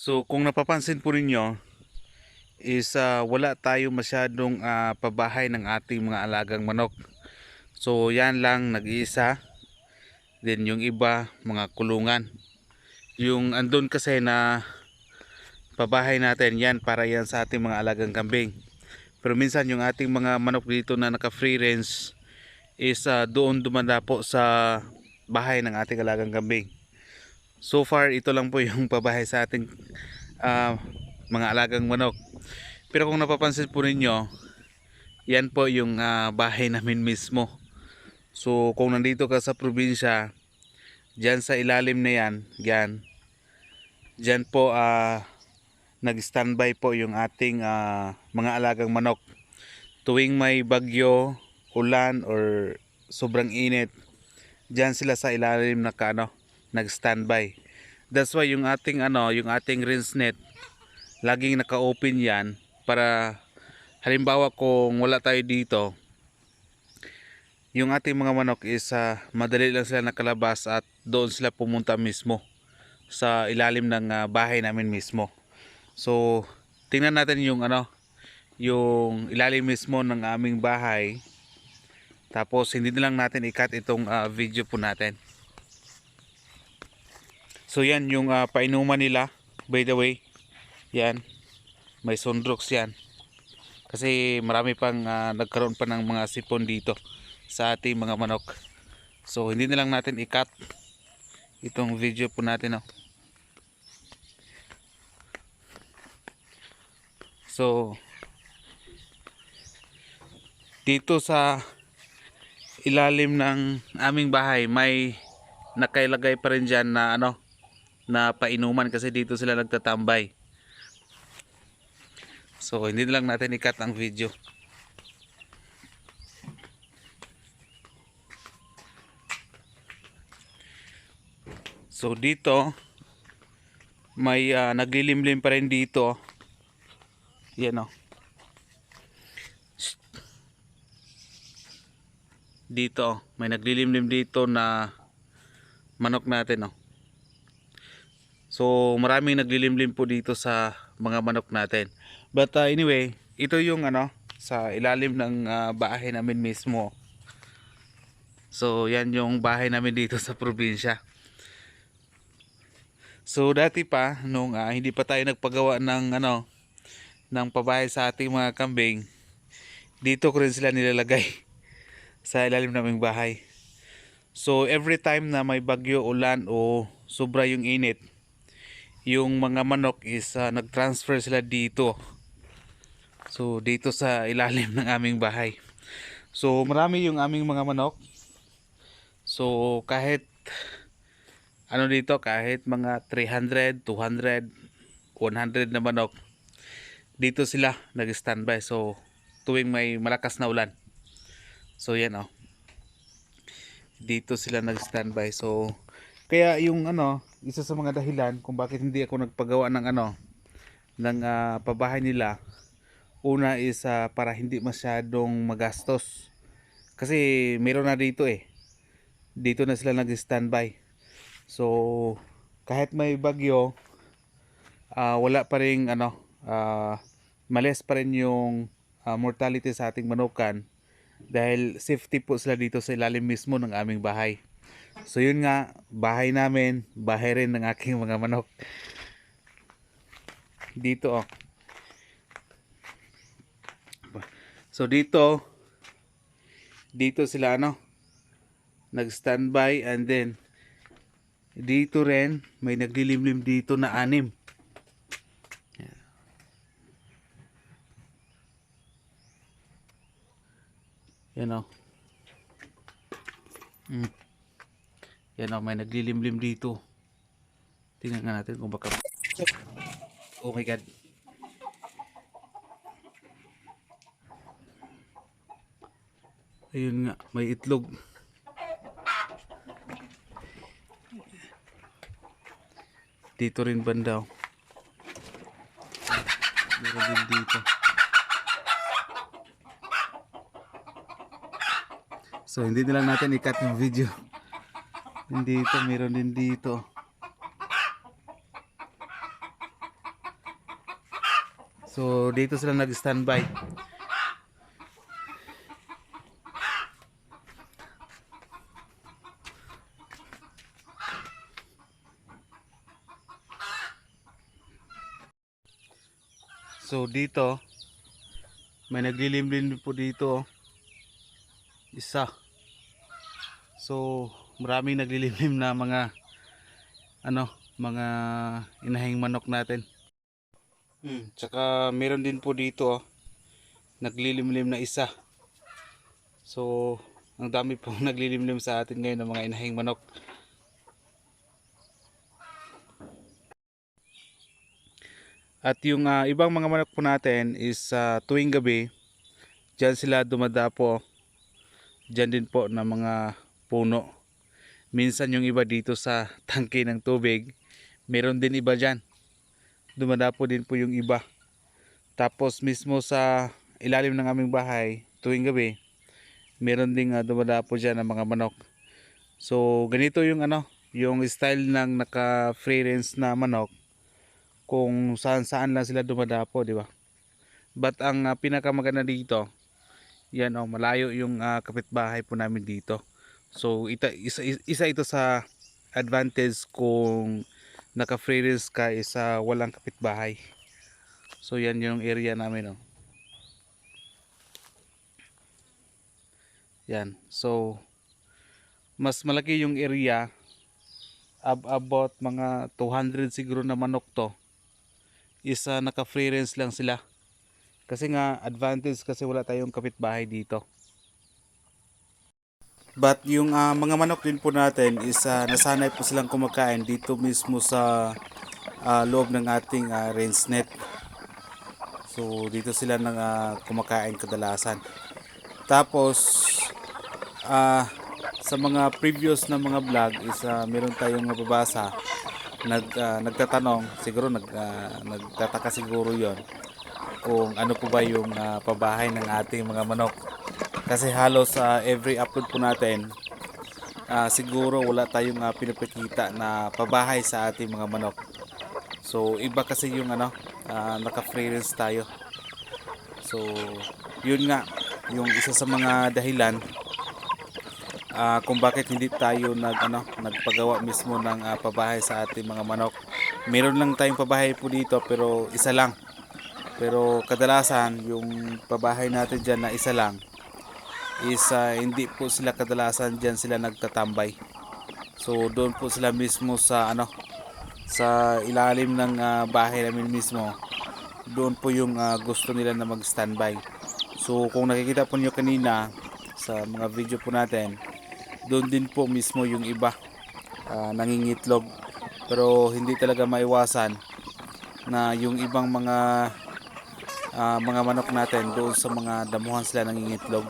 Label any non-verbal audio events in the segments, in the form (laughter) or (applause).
So kung napapansin po ninyo is ah, wala tayo masyadong ah, pabahay ng ating mga alagang manok. So yan lang nag-iisa. Then yung iba mga kulungan. Yung andun kasi na pabahay natin yan para yan sa ating mga alagang kambing. Pero minsan yung ating mga manok dito na naka free range is ah, doon dumanda po sa bahay ng ating alagang kambing. So far ito lang po (laughs) yung pabahay sa ating ah, mga alagang manok. Pero kung napapansin po ninyo, yan po yung ah, bahay (laughs) namin mismo. So kung nandito ka sa probinsya, diyan sa ilalim na yan, yan. Diyan po ah nag-standby po yung ating ah, mga alagang manok. Tuwing may bagyo, ulan or sobrang init, diyan sila sa ilalim na ano, nag-standby. That's why yung ating ano, yung ating rinse net laging naka-open 'yan para halimbawa kung wala tayo dito, yung ating mga manok is ah, madali lang sila nakalabas at doon sila pumunta mismo sa ilalim ng ah, bahay namin mismo. So, tingnan natin yung ano, yung ilalim mismo ng aming bahay. Tapos hindi na lang natin i-cut itong ah, video po natin. So yan yung ah, painuman nila. By the way, yan. May sunrocks yan. Kasi marami pang ah, nagkaroon pa ng mga sipon dito sa ating mga manok. So hindi na lang natin i-cut itong video po natin. Oh. So dito sa ilalim ng aming bahay may nakailagay pa rin dyan na ano na painuman kasi dito sila nagtatambay. So hindi lang natin i-cut ang video. So dito may ah, naglilimlim pa rin dito. Yan oh. Dito may naglilimlim dito na manok natin oh. So maraming naglilimlim po dito sa mga manok natin. But uh, anyway, ito yung ano sa ilalim ng uh, bahay namin mismo. So yan yung bahay namin dito sa probinsya. So dati pa nung ah, hindi pa tayo nagpagawa ng ano ng pabahay sa ating mga kambing, dito ko rin sila nilalagay (laughs) sa ilalim naming bahay. So every time na may bagyo, ulan o sobra yung init, yung mga manok is ah, nag-transfer sila dito. So dito sa ilalim (laughs) ng aming bahay. So marami yung aming mga manok. So kahit ano dito kahit mga 300, 200, 100 na manok dito sila nag-standby. So tuwing may malakas na ulan. So yan oh. Dito sila nag-standby. So kaya yung ano, isa sa mga dahilan kung bakit hindi ako nagpagawa ng ano ng ah, pabahay nila. Una is ah, para hindi masyadong magastos. Kasi meron na dito eh. Dito na sila nag-standby. So kahit may bagyo, ah, wala pa ring ano, ah, males pa rin yung ah, mortality sa ating manukan dahil safety po sila dito sa ilalim mismo ng aming bahay. So yun nga, bahay namin, bahay rin ng aking mga manok. Dito oh. So dito, dito sila ano, nag-standby and then dito rin may naglilimlim dito na anim. Yan o. Mm. Yan o, may naglilimlim dito. Tingnan nga natin kung baka... Oh my God. Ayun nga, may itlog. Dito rin banda. oh. Meron din dito. So hindi na lang natin i-cut yung video. Din dito, meron din dito. So dito sila nag-standby. So dito may naglilimlim po dito. oh. Isa. So maraming naglilimlim na mga ano, mga inahing manok natin. Hmm, tsaka meron din po dito oh, naglilimlim na isa. So, ang dami pong (laughs) naglilimlim sa atin ngayon ng mga inahing manok. At yung ah, ibang mga manok po natin is sa tuwing gabi, dyan sila dumadapo. Dyan din po na mga puno. Minsan yung iba dito sa tangke ng tubig, meron din iba dyan. Dumadapo din po yung iba. Tapos mismo sa ilalim ng aming bahay, tuwing gabi, meron ding uh, dumadapo dyan ng mga manok. So ganito yung ano, yung style ng naka free range na manok kung saan saan lang sila dumadapo, di ba? But ang uh, pinakamaganda dito, yan oh, malayo yung uh, kapitbahay po namin dito. So ita, isa, isa ito sa advantage kung naka free range ka is uh, walang kapitbahay. So yan yung area namin oh. Yan. So mas malaki yung area ab about mga 200 siguro na manok to is uh, naka free range lang sila kasi nga advantage kasi wala tayong kapitbahay dito but yung ah, mga manok din po natin is ah, nasanay po silang kumakain dito mismo sa ah, loob ng ating ah, range net. So dito sila nang ah, kumakain kadalasan. Tapos ah sa mga previous na mga vlog is ah, meron tayong mababasa. Nag ah, nagtatanong siguro nag ah, nagtataka siguro yon kung ano po ba yung ah, pabahay ng ating mga manok kasi halos sa every upload po natin ah, siguro wala tayong uh, pinapakita na pabahay sa ating mga manok so iba kasi yung ano naka free range tayo so yun nga yung isa sa mga dahilan ah, kung bakit hindi tayo nag ano nagpagawa mismo ng ah, pabahay sa ating mga manok. Meron lang tayong pabahay po dito pero isa lang. Pero kadalasan yung pabahay natin diyan na isa lang is ah, hindi po sila kadalasan diyan sila nagtatambay. So doon po sila mismo sa ano sa ilalim ng ah, bahay namin mismo. Doon po yung ah, gusto nila na mag-standby. So kung nakikita po niyo kanina sa mga video po natin, doon din po mismo yung iba ah, nangingitlog pero hindi talaga maiwasan na yung ibang mga ah, mga manok natin doon sa mga damuhan sila nangingitlog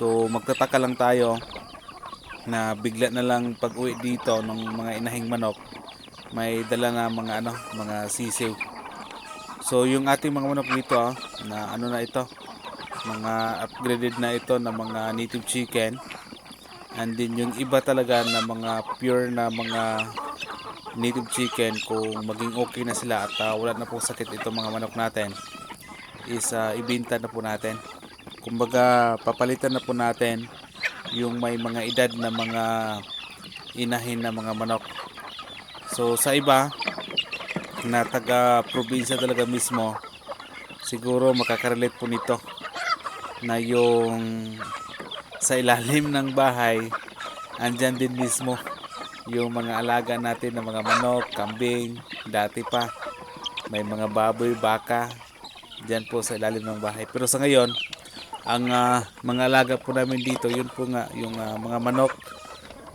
so magtataka lang tayo na bigla na lang pag uwi dito ng mga inahing manok may dala na mga ano mga sisiw. So yung ating mga manok dito ah, na ano na ito mga upgraded na ito na mga native chicken. And then yung iba talaga na mga pure na mga native chicken kung maging okay na sila at ah, wala na pong sakit itong mga manok natin is ah, ibinta na po natin kumbaga papalitan na po natin yung may mga edad na mga inahin na mga manok. So sa iba na taga probinsya talaga mismo siguro makakarelate po nito na yung sa ilalim ng bahay andyan din mismo yung mga alaga natin ng mga manok, kambing, dati pa. May mga baboy, baka dyan po sa ilalim ng bahay. Pero sa ngayon ang ah, mga alaga po namin dito yun po nga yung ah, mga manok.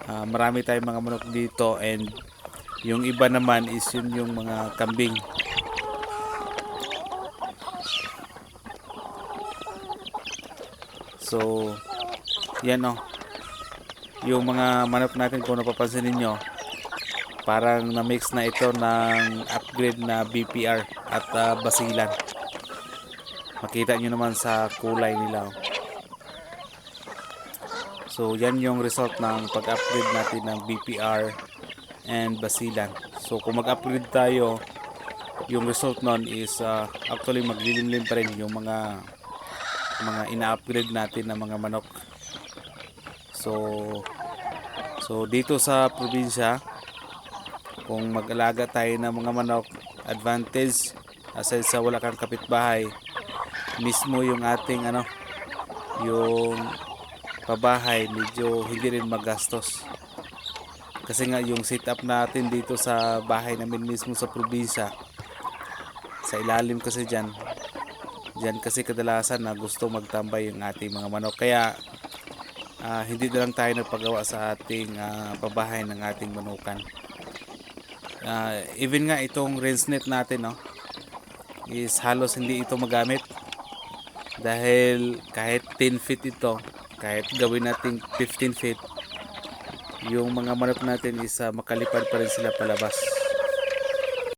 Ah, marami tayong mga manok dito and yung iba naman is yun yung mga kambing. So yan o yung mga manok natin kung napapansin ninyo parang na-mix na ito ng upgrade na BPR at ah, basilan makita nyo naman sa kulay nila so yan yung result ng pag-upgrade natin ng BPR and basilan so kung mag-upgrade tayo yung result nun is ah, actually maglilimlim pa rin yung mga mga ina-upgrade natin na mga manok. So so dito sa probinsya kung mag-alaga tayo ng mga manok, advantage aside sa wala kang kapitbahay, mismo yung ating ano, yung pabahay medyo hindi rin magastos. Kasi nga yung setup natin dito sa bahay namin mismo sa probinsya, sa ilalim kasi dyan, dyan kasi kadalasan na gusto magtambay yung ating mga manok. Kaya ah, hindi na lang tayo nagpagawa sa ating ah, pabahay ng ating manukan. Ah, even nga itong rinse net natin no, is halos hindi ito magamit dahil kahit 10 feet ito kahit gawin natin 15 feet yung mga manok natin is ah, makalipad pa rin sila palabas